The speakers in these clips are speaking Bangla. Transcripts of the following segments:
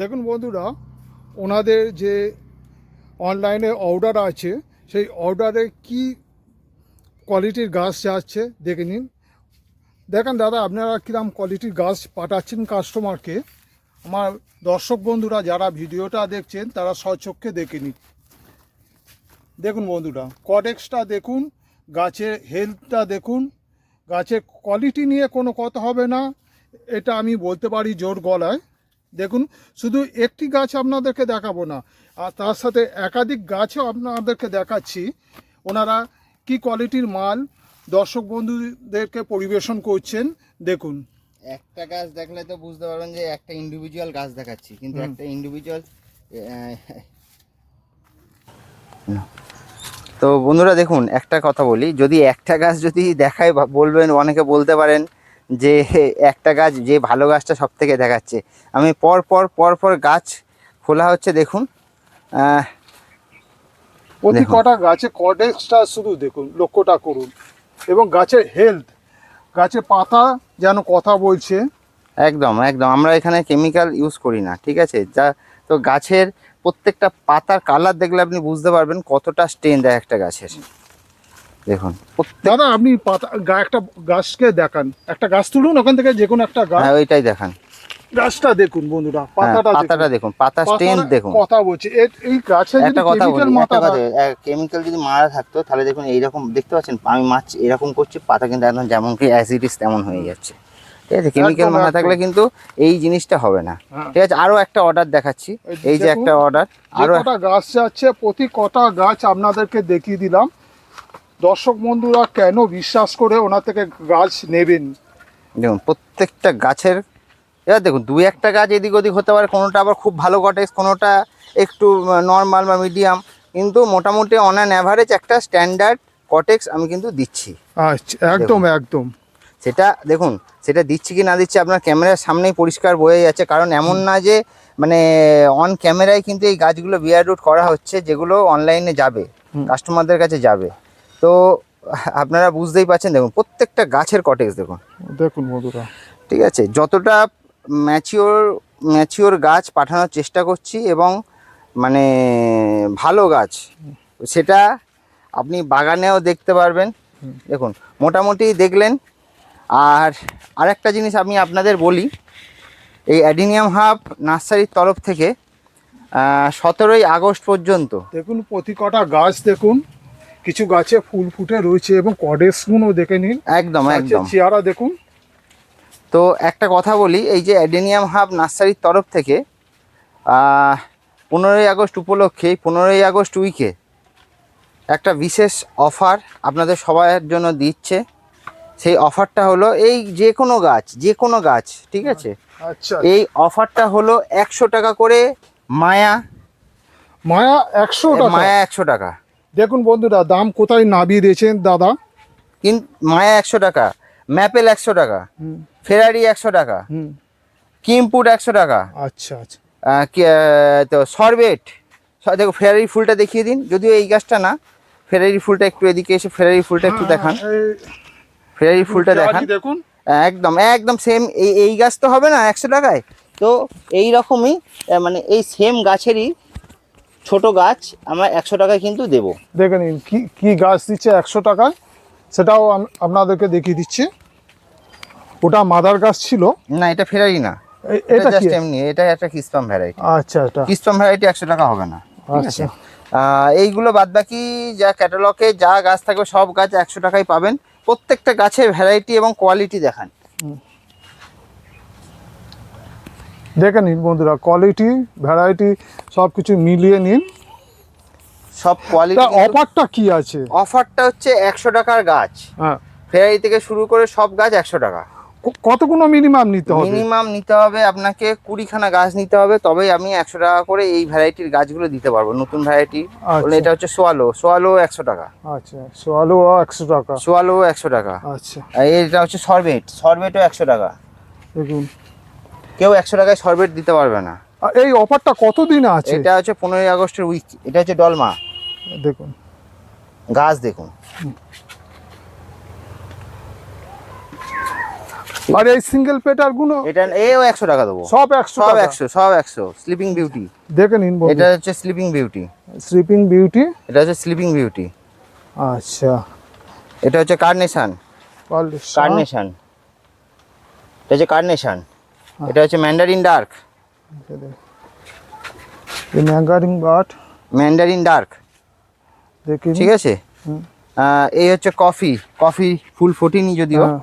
দেখুন বন্ধুরা, ওনাদের যে অনলাইনে অর্ডার আছে, সেই অর্ডারে কি কোয়ালিটির গাছ যাচ্ছে দেখে নিন। দেখেন দাদা, আপনারা কিরম কোয়ালিটির গাছ পাঠাচ্ছেন কাস্টমারকে? আমার দর্শক বন্ধুরা, যারা ভিডিওটা দেখছেন, তারা স্বচক্ষে দেখে নিন। দেখুন বন্ধুরা কডেক্সটা দেখুন, গাছের হেলথটা দেখুন, গাছের কোয়ালিটি নিয়ে কোনো কথা হবে না, এটা আমি বলতে পারি জোর গলায়। দেখুন শুধু একটি গাছ আপনাদেরকে দেখাবো না আর তার সাথে একাধিক গাছও আপনাদেরকে দেখাচ্ছি। ওনারা কি কোয়ালিটির মাল দর্শক বন্ধুদেরকে পরিবেশন করছেন দেখুন। একটা গাছ দেখলে তো বুঝতে পারবেন যে একটা ইন্ডিভিজুয়াল গাছ দেখাচ্ছি কিন্তু একটা ইন্ডিভিজুয়াল তো বন্ধুরা দেখুন একটা কথা বলি যদি একটা গাছ যদি দেখায় বলবেন অনেকে বলতে পারেন যে একটা গাছ যে ভালো গাছটা সব থেকে দেখাচ্ছে। আমি পর পর পর পর গাছ খোলা হচ্ছে দেখুন। প্রতি কটা গাছে কডেক্সটা শুধু দেখুন লক্ষ্যটা করুন। এবং গাছের হেলথ গাছের পাতা যেন কথা বলছে। একদম একদম। আমরা এখানে কেমিক্যাল ইউজ করি না ঠিক আছে? যা তো গাছের প্রত্যেকটা পাতার কালার দেখলে আপনি বুঝতে পারবেন কতটা স্ট্রেন দেয় একটা গাছের। দেখুন। দাদা আপনি পাতা একটা গাছকে দেখান। একটা গাছ তুলুন ওখান থেকে যে কোনো একটা গাছ। হ্যাঁ ওইটাই দেখান। গাছটা দেখুন বন্ধুরা হ্যাঁ, পাতাটা পাতাটা দেখুন পাতা স্ট্রেন পাতার দেখুন। কথা বলছে। এই গাছে একটা কথা বলি একটা কথা কেমিক্যাল যদি মারা থাকতো তাহলে দেখুন এইরকম দেখতে পাচ্ছেন আমি মাছ এরকম করছি পাতা কিন্তু একদম যেমন কি অ্যাসিডিস তেমন হয়ে যাচ্ছে। ঠিক আছে কেমিক্যাল মারা থাকলে কিন্তু এই জিনিসটা হবে না। হ্যাঁ। ঠিক আছে আরও একটা অর্ডার দেখাচ্ছি। এই এই যে একটা অর্ডার আরও কটা গাছ যাচ্ছে প্রতি কটা গাছ আপনাদেরকে দেখিয়ে দিলাম। দর্শক বন্ধুরা কেন বিশ্বাস করে ওনার থেকে গাছ নেবেন? দেখুন প্রত্যেকটা গাছের এবার দেখুন দু একটা গাছ এদিক ওদিক হতে পারে কোনোটা আবার খুব ভালো কটেক্স কোনোটা একটু নর্মাল বা মিডিয়াম কিন্তু মোটামুটি অন অ্যান অ্যাভারেজ একটা স্ট্যান্ডার্ড কটেক্স আমি কিন্তু দিচ্ছি। আচ্ছা একদম একদম। সেটা দেখুন সেটা দিচ্ছি কি না দিচ্ছি আপনার ক্যামেরার সামনেই পরিষ্কার বোঝা যাচ্ছে কারণ এমন না যে মানে অন ক্যামেরায় কিন্তু এই গাছগুলো বিয়ার রুট করা হচ্ছে যেগুলো অনলাইনে যাবে কাস্টমারদের কাছে যাবে। তো আপনারা বুঝতেই পারছেন দেখুন প্রত্যেকটা গাছের কটেজ দেখুন। দেখুন বন্ধুরা। ঠিক আছে? যতটা ম্যাচিওর ম্যাচিওর গাছ পাঠানোর চেষ্টা করছি এবং মানে ভালো গাছ সেটা আপনি বাগানেও দেখতে পারবেন। দেখুন মোটামুটি দেখলেন। আর আরেকটা জিনিস আমি আপনাদের বলি এই অ্যাডিনিয়াম হাব নার্সারির তরফ থেকে সতেরোই আগস্ট পর্যন্ত দেখুন প্রতি কটা গাছ দেখুন। কিছু গাছে ফুল ফুটে রয়েছে এবং কডেসগুলো দেখে নিন। একদম একদম। চেহারা দেখুন। তো একটা কথা বলি এই যে অ্যাডেনিয়াম হাব নার্সারির তরফ থেকে পনেরোই আগস্ট উপলক্ষে পনেরোই আগস্ট উইকে একটা বিশেষ অফার আপনাদের সবার জন্য দিচ্ছে। সেই অফারটা হলো এই যে কোনো গাছ যে কোনো গাছ ঠিক আছে? আচ্ছা। এই অফারটা হলো একশো টাকা করে মায়া। মায়া একশো টাকা। মায়া একশো টাকা। দেখুন বন্ধুরা দাম কোথায় নামিয়ে দিয়েছেন দাদা? কিন্তু মায়া একশো টাকা ম্যাপেল একশো টাকা হুম। ফেরারি একশো টাকা হুম। কিমপুট একশো টাকা আচ্ছা আচ্ছা। তো সরবেট দেখো ফেরারি ফুলটা দেখিয়ে দিন যদিও এই গাছটা না ফেরারি ফুলটা একটু এদিকে এসে ফেরারি ফুলটা একটু দেখান। হ্যাঁ, ফেরারি ফুলটা দেখান। দেখুন। একদম একদম সেম এই এই গাছ তো হবে না একশো টাকায়। তো এই রকমই মানে এই সেম গাছেরই ছোট গাছ আমরা একশো টাকায় কিন্তু দেবো। দেখে নিন কি কি গাছ দিচ্ছে একশো টাকায়? সেটাও আপনাদেরকে দেখিয়ে দিচ্ছি। ওটা মাদার গাছ ছিল। না এটা ফেরারি না। এটা জাস্ট এমনি এটা একটা কিস্পাম ভ্যারাইটি আচ্ছা এটা কিস্পাম ভ্যারাইটি একশো টাকা হবে না ঠিক আছে? আচ্ছা এইগুলো বাদ বাকি যা ক্যাটালগে যা গাছ থাকবে সব গাছ একশো টাকায় পাবেন। প্রত্যেকটা গাছের ভ্যারাইটি এবং কোয়ালিটি দেখান। দেখে নিন বন্ধুরা কোয়ালিটি ভ্যারাইটি সব কিছু মিলিয়ে নিন। সব কোয়ালিটি অফারটা কি আছে? অফারটা হচ্ছে একশো টাকার গাছ। হ্যাঁ। ফেরারি থেকে শুরু করে সব গাছ একশো টাকা। কতগুলো মিনিমাম নিতে হবে? মিনিমাম নিতে হবে আপনাকে কুড়িখানা গাছ নিতে হবে তবেই আমি একশো টাকা করে এই ভ্যারাইটির গাছগুলো দিতে পারব নতুন ভ্যারাইটি আচ্ছা। এটা হচ্ছে সোয়ালো সোয়ালো একশো টাকা। আচ্ছা সোয়ালো একশো টাকা। সোয়ালো একশো টাকা। আচ্ছা। আর এটা হচ্ছে সরবেট সরবেটও একশো টাকা। দেখুন। কেউ একশো টাকায় সরবেট দিতে পারবে না। এই অফারটা কতদিন আছে? এটা হচ্ছে পনেরোই আগস্টের উইক এটা হচ্ছে ডলমা। দেখুন। গাছ দেখুন। আর এই সিঙ্গেল পেটারগুলো? এটা এও একশো টাকা দেবো। সব একশো সব একশো সব একশো। স্লিপিং বিউটি দেখে নিন এটা হচ্ছে স্লিপিং বিউটি স্লিপিং বিউটি এটা হচ্ছে স্লিপিং বিউটি আচ্ছা। এটা হচ্ছে কার্নেশন কার্নেশন এটা হচ্ছে কার্নেশন এটা হচ্ছে ম্যান্ডারিন ডার্ক ম্যাঙ্গারিং বাট ম্যান্ডারিন ডার্ক দেখে। ঠিক আছে? এই হচ্ছে কফি। কফি ফুল ফোটেনি যদিও। হ্যাঁ।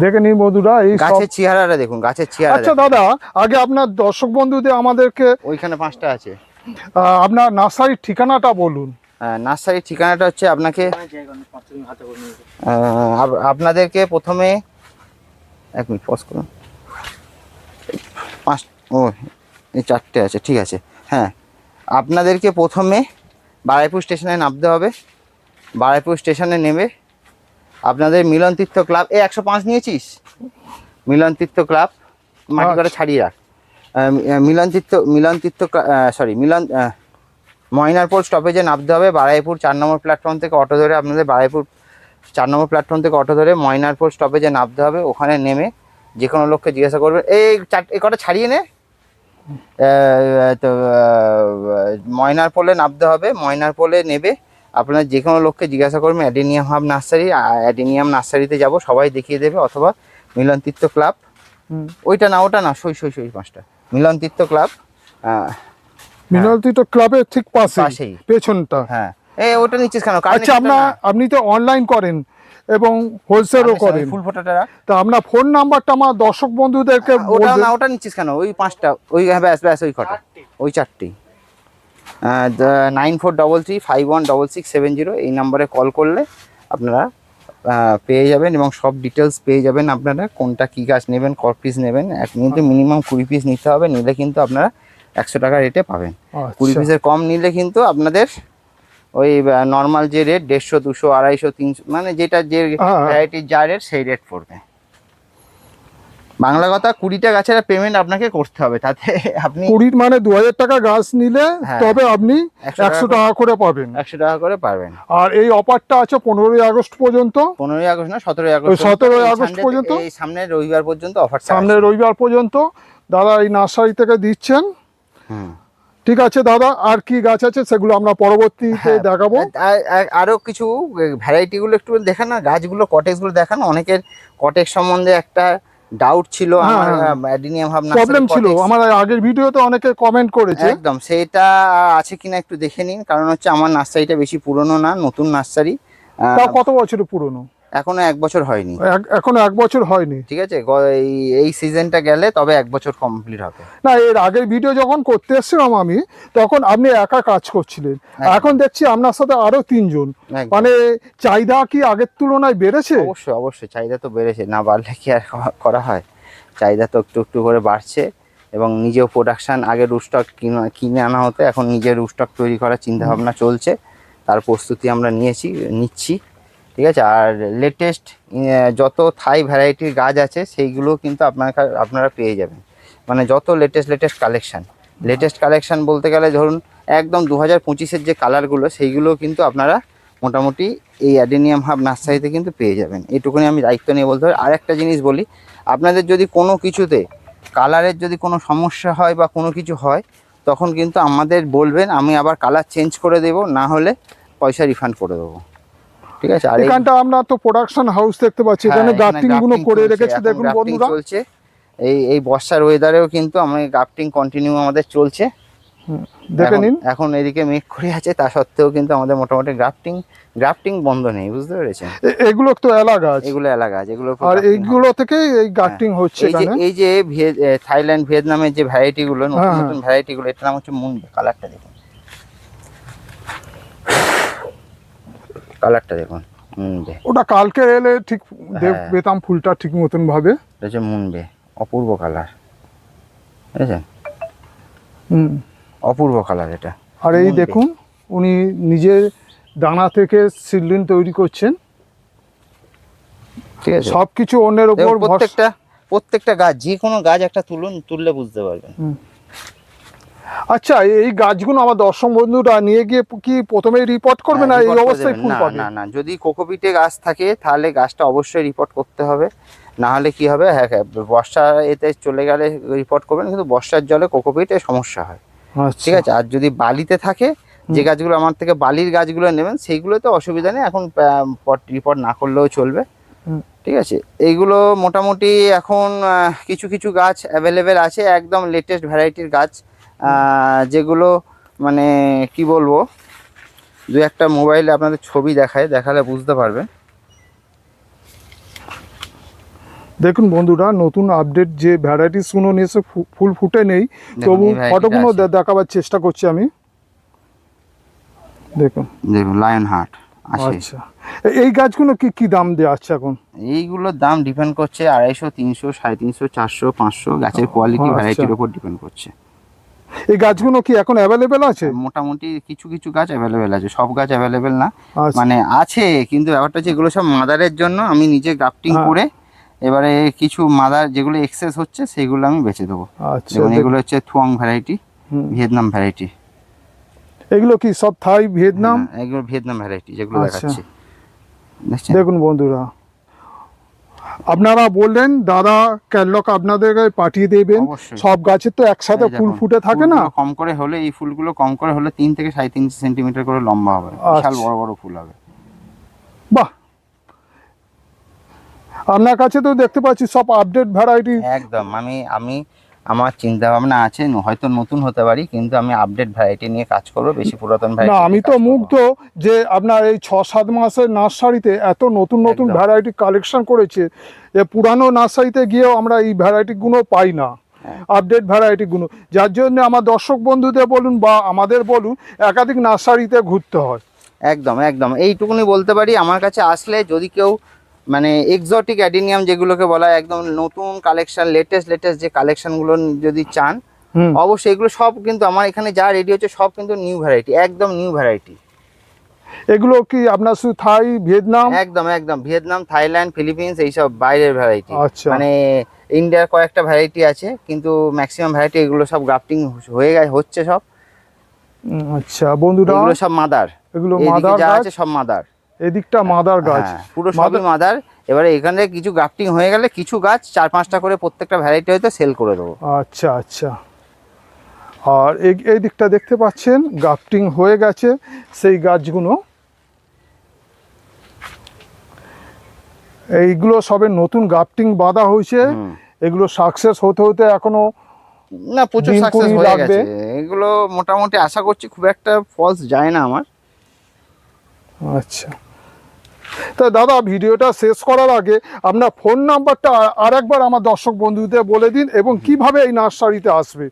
দেখে নিন বন্ধুরা এই গাছের চেহারাটা দেখুন গাছের চেহারা আচ্ছা দাদা আগে আপনার দর্শক বন্ধুদের আমাদেরকে ওইখানে পাঁচটা আছে। আপনার নার্সারির ঠিকানাটা বলুন। আহ, নার্সারির ঠিকানাটা হচ্ছে আপনাকে আপনাদেরকে প্রথমে এক মিনিট পজ করুন। পাঁচ ও এই চারটে আছে ঠিক আছে। হ্যাঁ আপনাদেরকে প্রথমে বারাইপুর স্টেশনে নামতে হবে। বারাইপুর স্টেশনে নেমে আপনাদের মিলন তীর্থ ক্লাব এ একশো পাঁচ নিয়েছিস? মিলন তীর্থ ক্লাব মাটি করে। ছাড়িয়ে রাখ। মিলন তীর্থ মিলন তীর্থ সরি মিলন ময়নারপুর স্টপেজে নামতে হবে। বারাইপুর চার নম্বর প্ল্যাটফর্ম থেকে অটো ধরে আপনাদের বারাইপুর চার নম্বর প্ল্যাটফর্ম থেকে অটো ধরে ময়নারপুর স্টপেজে নামতে হবে। ওখানে নেমে যে কোনো লোককে জিজ্ঞাসা করবে এই চার এই কটা ছাড়িয়ে নে। তো ময়নার পোলে নামতে হবে ময়নার পোলে নেবে। আপনার যে কোনো লোককে জিজ্ঞাসা করবেন অ্যাডেনিয়াম হাব নার্সারি অ্যাডেনিয়াম নার্সারিতে যাব সবাই দেখিয়ে দেবে অথবা মিলন তীর্থ ক্লাব ওইটা না ওটা না সই সই সই পাঁচটা। মিলন তীর্থ ক্লাব মিনালতি তো ক্লাবের ঠিক পাশে পাশেই। পেছনটা। হ্যাঁ। এই ওটা নিচ্ছিস কেন? আচ্ছা আপনার আপনি তো অনলাইন করেন। এবং হোলসেলও করেন। ফুল ফোটাটা। তা আপনার ফোন নাম্বারটা আমার দর্শক বন্ধুদেরকে ওটা না ওটা নিচ্ছিস কেন? ওই পাঁচটা ওই হ্যাঁ ব্যাস ব্যাস ওই কটা। ওই চারটি। Nine four double three five one double six seven zero এই নাম্বারে কল করলে আপনারা পেয়ে যাবেন এবং সব ডিটেলস পেয়ে যাবেন আপনারা কোনটা কী গাছ নেবেন ক পিস নেবেন। এক কিন্তু মিনিমাম কুড়ি পিস নিতে হবে নিলে কিন্তু আপনারা একশো টাকা রেটে পাবেন। কুড়ি আচ্ছা পিসের কম নিলে কিন্তু আপনাদের ওই নর্মাল যে রেট দেড়শো দুশো আড়াইশো তিনশো মানে যেটা যে হ্যাঁ। ভ্যারাইটির যা রেট সেই রেট পড়বে। বাংলা কথা কুড়িটা গাছের পেমেন্ট আপনাকে করতে হবে তাতে আপনি কুড়ির মানে দু হাজার টাকা গাছ নিলে হ্যাঁ। তবে আপনি একশো টাকা করে পাবেন। একশো টাকা করে পারবেন। আর এই অফারটা আছে পনেরোই আগস্ট পর্যন্ত। পনেরোই আগস্ট না সতেরোই আগস্ট ওই 17 এই আগস্ট পর্যন্ত? এই সামনের রবিবার পর্যন্ত অফার সামনে রবিবার পর্যন্ত। দাদা এই নার্সারি থেকে দিচ্ছেন। ঠিক আছে দাদা আর কি গাছ আছে সেগুলো আমরা পরবর্তীতে হ্যাঁ, দেখাবো। আরও কিছু ভ্যারাইটি গুলো একটু দেখান না গাছগুলো কটেক্সগুলো দেখান অনেকের কটেক্স সম্বন্ধে একটা ডাউট ছিল হ্যাঁ, আমার। অ্যাডিনিয়াম প্রবলেম ছিল। আমার আগের ভিডিওতে অনেকে কমেন্ট করেছে। একদম সেটা আছে কিনা একটু দেখে নিন কারণ হচ্ছে আমার নার্সারিটা বেশি পুরনো না নতুন নার্সারি তাও কত বছরের পুরনো? এখনও এক বছর হয়নি। এখনও এক বছর হয়নি। ঠিক আছে? এই সিজনটা গেলে তবে এক বছর কমপ্লিট হবে। না এর আগের ভিডিও যখন করতে এসেছিলাম আমি তখন আপনি একা কাজ করছিলেন। এখন দেখছি আপনার সাথে আরও তিনজন। মানে চাহিদা কি আগের তুলনায় বেড়েছে? অবশ্যই অবশ্যই চাহিদা তো বেড়েছে। না বাড়লে কি আর করা হয়? চাহিদা তো একটু একটু করে বাড়ছে এবং নিজেও প্রোডাকশন আগে রুস্টক কিনে আনা হতো। এখন নিজের রুস্টক তৈরি করার চিন্তা ভাবনা চলছে। তার প্রস্তুতি আমরা নিয়েছি নিচ্ছি। ঠিক আছে? আর লেটেস্ট যত থাই ভ্যারাইটির গাছ আছে, সেইগুলো কিন্তু আপনার আপনারা পেয়ে যাবেন। মানে যত latest latest collection latest collection বলতে গেলে ধরুন, একদম দু হাজার পঁচিশের যে কালারগুলো সেইগুলো কিন্তু আপনারা মোটামুটি এই অ্যাডেনিয়াম হাব নার্সারিতে কিন্তু পেয়ে যাবেন। এটুকুনি আমি দায়িত্ব নিয়ে বলতে পারি। আর একটা জিনিস বলি, আপনাদের যদি কোনো কিছুতে কালারের যদি কোনো সমস্যা হয় বা কোনো কিছু হয়, তখন কিন্তু আমাদের বলবেন, আমি আবার কালার চেঞ্জ করে দেব, না হলে পয়সা রিফান্ড করে দেবো। ঠিক আছে? আর এখানটা আমরা তো প্রোডাকশন হাউস দেখতে পাচ্ছি। হ্যাঁ, এখানে গার্টিংগুলো করে রেখেছে দেখুন বন্ধুরা। চলছে। এই এই বর্ষার ওয়েদারেও কিন্তু আমি গ্রাফটিং কন্টিনিউ আমাদের চলছে। দেখে নিন। এখন এদিকে মেঘ করে আছে তা সত্ত্বেও কিন্তু আমাদের মোটামুটি গ্রাফটিং গ্রাফটিং বন্ধ নেই বুঝতে পেরেছেন? এগুলো তো এলা গাছ। এগুলো এলাকা আছে এগুলো আর এইগুলো থেকে এই গার্টিং হচ্ছে এই যে এই যে থাইল্যান্ড ভিয়েতনামের যে ভ্যারাইটি গুলো নতুন হ্যাঁ, নতুন ভ্যারাইটি গুলো এটার নাম হচ্ছে মুন কালারটা দেখুন। কালারটা দেখুন মুনবে ওটা কালকে এলে ঠিক দেখ- হ্যাঁ। পেতাম ফুলটা ঠিক মতন ভাবে। হচ্ছে মুনবে অপূর্ব কালার। বুঝেছেন? হুম। অপূর্ব কালার এটা। আর এই দেখুন উনি নিজে দানা থেকে সিডলিন তৈরি করছেন। ঠিক আছে। সবকিছু অন্যের উপর প্রত্যেকটা প্রত্যেকটা গাছ যে কোনো গাছ একটা তুলুন তুললে বুঝতে পারবেন। আচ্ছা এই গাছগুলো আমার দর্শক বন্ধুরা নিয়ে গিয়ে কি প্রথমেই রিপোর্ট করবে না? হ্যাঁ, এই অবস্থায় ফুল পাবে? না না যদি কোকোপিটে গাছ থাকে তাহলে গাছটা অবশ্যই রিপোর্ট করতে হবে। না হলে কি হবে? হ্যাঁ হ্যাঁ বর্ষা এতে চলে গেলে রিপোর্ট করবেন কিন্তু বর্ষার জলে কোকোপিটে সমস্যা হয়। আচ্ছা। ঠিক আছে? আর যদি বালিতে থাকে যে গাছগুলো আমার থেকে বালির গাছগুলো নেবেন সেইগুলোতে অসুবিধা নেই। এখন রিপোর্ট না করলেও চলবে। ঠিক আছে? এইগুলো মোটামুটি এখন কিছু কিছু গাছ অ্যাভেলেবেল আছে। একদম লেটেস্ট ভ্যারাইটির গাছ। যেগুলো মানে কি বলব দু একটা মোবাইলে আপনাদের ছবি দেখায় দেখালে বুঝতে পারবেন। দেখুন বন্ধুরা নতুন আপডেট যে ভ্যারাইটিসগুলো নিয়ে এসে ফুল ফুটে নেই তবু ফটোগুলো দেখাবার চেষ্টা করছি আমি। দেখুন। দেখুন লায়ন হার্ট আচ্ছা। এই গাছগুলো কি কি দাম দেওয়া আছে এখন? এইগুলোর দাম ডিপেন্ড করছে আড়াইশো তিনশো সাড়ে তিনশো চারশো পাঁচশো। গাছের কোয়ালিটি আচ্ছা। ভ্যারাইটির উপর ডিপেন্ড করছে। এই গাছগুলো কি এখন অ্যাভেলেবেল আছে? মোটামুটি কিছু কিছু গাছ অ্যাভেলেবেল আছে। সব গাছ অ্যাভেলেবেল না। আচ্ছা। মানে আছে কিন্তু ব্যাপারটা হচ্ছে এগুলো সব মাদারের জন্য আমি নিজে গ্রাফটিং হ্যাঁ। করে এবারে কিছু মাদার যেগুলো এক্সেস হচ্ছে সেগুলো আমি বেচে দেবো। আচ্ছা। যেমন এগুলো হচ্ছে থুয়াং ভ্যারাইটি। ভিয়েতনাম ভ্যারাইটি এগুলো কি সব থাই ভিয়েতনাম এগুলো ভিয়েতনাম ভ্যারাইটি যেগুলো আচ্ছা। দেখাচ্ছি। দেখুন বন্ধুরা আপনারা বললেন দাদা ক্যাটলগ আপনাদের পাঠিয়ে দেবেন। সব গাছের তো একসাথে ফুল ফুটে থাকে না? কম করে হলে এই ফুলগুলো কম করে হলে তিন থেকে সাড়ে তিন সেন্টিমিটার করে লম্বা হবে। বিশাল আচ্ছা। বড় বড় ফুল হবে। বাহ! আপনার কাছে তো দেখতে পাচ্ছি সব আপডেট ভ্যারাইটি একদম। আমি আমি আমার চিন্তা ভাবনা আছে হয়তো নতুন হতে পারি কিন্তু আমি আপডেট ভ্যারাইটি নিয়ে কাজ করব বেশি পুরাতন না ভ্যারাইটি আমি তো মুগ্ধ যে আপনার এই ছ সাত মাসের নার্সারিতে এত নতুন নতুন ভ্যারাইটি কালেকশন করেছে যে পুরানো নার্সারিতে গিয়েও আমরা এই ভ্যারাইটিগুলো পাই না। আপডেট ভ্যারাইটিগুলো যার জন্য আমার দর্শক বন্ধুদের বলুন বা আমাদের বলুন একাধিক নার্সারিতে ঘুরতে হয়। একদম একদম। এইটুকুনি বলতে পারি আমার কাছে আসলে যদি কেউ মানে এক্সোটিক অ্যাডিনিয়াম যেগুলোকে বলা হয় একদম নতুন কালেকশন লেটেস্ট লেটেস্ট যে কালেকশনগুলো যদি চান অবশ্যই এগুলো সব কিন্তু আমার এখানে যা রেডি হচ্ছে সব কিন্তু নিউ ভ্যারাইটি একদম নিউ ভ্যারাইটি এগুলো কি আপনার শুধু থাই ভিয়েতনাম? একদম একদম। ভিয়েতনাম থাইল্যান্ড ফিলিপিন্স এইসব বাইরের ভ্যারাইটি আচ্ছা। মানে ইন্ডিয়ার কয়েকটা ভ্যারাইটি আছে কিন্তু ম্যাক্সিমাম ভ্যারাইটি এগুলো সব গ্রাফটিং হয়ে গেছে হচ্ছে সব। আচ্ছা। বন্ধুরা? এগুলো সব মাদার এগুলো মাদার যা আছে সব মাদার এদিকটা মাদার গাছ। হ্যাঁ, পুরো সবই মাদার- এবারে এখানে কিছু গ্রাফটিং হয়ে গেলে কিছু গাছ চার পাঁচটা করে প্রত্যেকটা ভ্যারাইটি হয়তো সেল করে দেবো। আচ্ছা আচ্ছা। আর এই দিকটা দেখতে পাচ্ছেন গ্রাফটিং হয়ে গেছে। সেই গাছগুলো এইগুলো সবে নতুন গ্রাফটিং বাঁধা হয়েছে। এগুলো সাকসেস হতে হতে এখনও না প্রচুর সাকসেস হয়ে গেছে। এগুলো মোটামুটি আশা করছি খুব একটা ফলস যায় না আমার। আচ্ছা। তা দাদা ভিডিওটা শেষ করার আগে আপনার ফোন নাম্বারটা আর একবার আমার দর্শক বন্ধুদের বলে দিন এবং কীভাবে এই নার্সারিতে আসবে?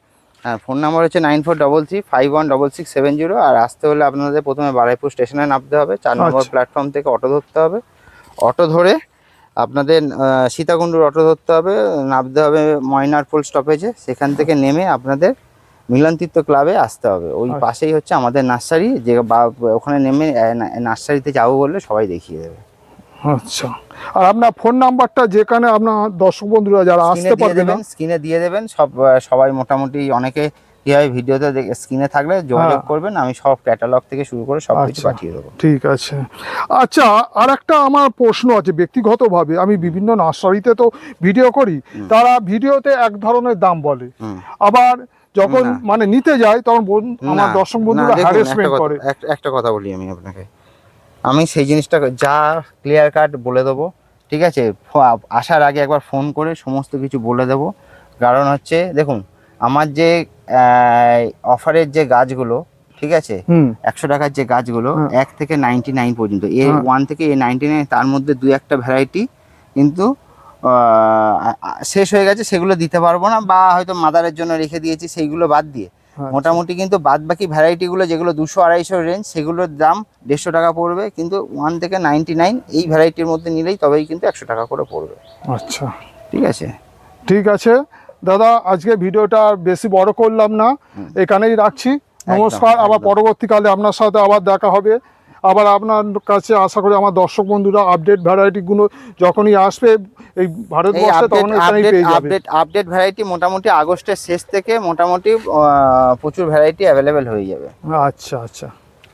হ্যাঁ ফোন নাম্বার হচ্ছে nine four double three five one double six seven zero আর আসতে হলে আপনাদের প্রথমে বারাইপুর স্টেশনে নামতে হবে। চার নম্বর আচ্ছা। প্ল্যাটফর্ম থেকে অটো ধরতে হবে। অটো ধরে আপনাদের সীতাকুণ্ডুর অটো ধরতে হবে। নামতে হবে ময়নারপুল স্টপেজে। সেখান থেকে নেমে আপনাদের মিলনতীর্থ ক্লাবে আসতে হবে। ওই আচ্ছা। পাশেই হচ্ছে আমাদের নার্সারি যে বা ওখানে নেমে নার্সারিতে যাব বললে সবাই দেখিয়ে দেবে। আচ্ছা। আর আপনার ফোন নাম্বারটা যেখানে আপনার দর্শক বন্ধুরা যারা আসতে পারবে না স্ক্রিনে দিয়ে দেবেন সব সবাই মোটামুটি অনেকে কি হয় ভিডিওতে স্ক্রিনে থাকলে যোগাযোগ হ্যাঁ। করবেন আমি সব ক্যাটালগ থেকে শুরু করে সব কিছু আচ্ছা। পাঠিয়ে দেবো। ঠিক আছে। আচ্ছা আর একটা আমার প্রশ্ন আছে ব্যক্তিগতভাবে। আমি বিভিন্ন নার্সারিতে তো ভিডিও করি তারা ভিডিওতে এক ধরনের দাম বলে। আবার যখন মানে নিতে যায় তখন আমার দর্শক বন্ধুরা হ্যারাসমেন্ট করে। একটা কথা বলি আমি আপনাকে। আমি সেই জিনিসটা যা ক্লিয়ার কাট বলে দেবো ঠিক আছে? আসার আগে একবার ফোন করে সমস্ত কিছু বলে দেবো। কারণ হচ্ছে দেখুন আমার যে অফারের যে গাছগুলো ঠিক আছে? একশো টাকার যে গাছগুলো হ্যাঁ। এক থেকে নাইনটি নাইন পর্যন্ত। এ হ্যাঁ। ওয়ান থেকে এ নাইনটি নাইন তার মধ্যে দু একটা ভ্যারাইটি কিন্তু শেষ হয়ে গেছে সেগুলো দিতে পারব না বা হয়তো মাদারের জন্য রেখে দিয়েছি সেইগুলো বাদ দিয়ে। আচ্ছা। মোটামুটি কিন্তু বাদ বাকি ভ্যারাইটিগুলো যেগুলো দুশো আড়াইশো রেঞ্জ সেগুলোর দাম দেড়শো টাকা পড়বে কিন্তু ওয়ান থেকে নাইনটি নাইন এই ভ্যারাইটির মধ্যে নিলেই তবেই কিন্তু একশো টাকা করে পড়বে। আচ্ছা। ঠিক আছে? ঠিক আছে। দাদা আজকে ভিডিওটা আর বেশি বড় করলাম না। এখানেই রাখছি। নমস্কার। আবার পরবর্তীকালে আপনার সাথে আবার দেখা হবে। আবার আপনার কাছে আশা করি আমার দর্শক বন্ধুরা আপডেট ভ্যারাইটিগুলো যখনই আসবে এই ভারতবর্ষে তখন আপডেট আপডেট আপডেট ভ্যারাইটি মোটামুটি আগস্টের শেষ থেকে মোটামুটি প্রচুর ভ্যারাইটি অ্যাভেলেবেল হয়ে যাবে। আচ্ছা আচ্ছা।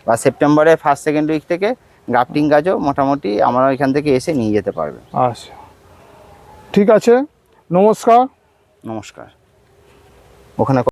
বা সেপ্টেম্বরে ফার্স্ট সেকেন্ড উইক থেকে গ্রাফটিং গাছও মোটামুটি আমরা এখান থেকে এসে নিয়ে যেতে পারবে। আচ্ছা। ঠিক আছে নমস্কার। নমস্কার। ওখানে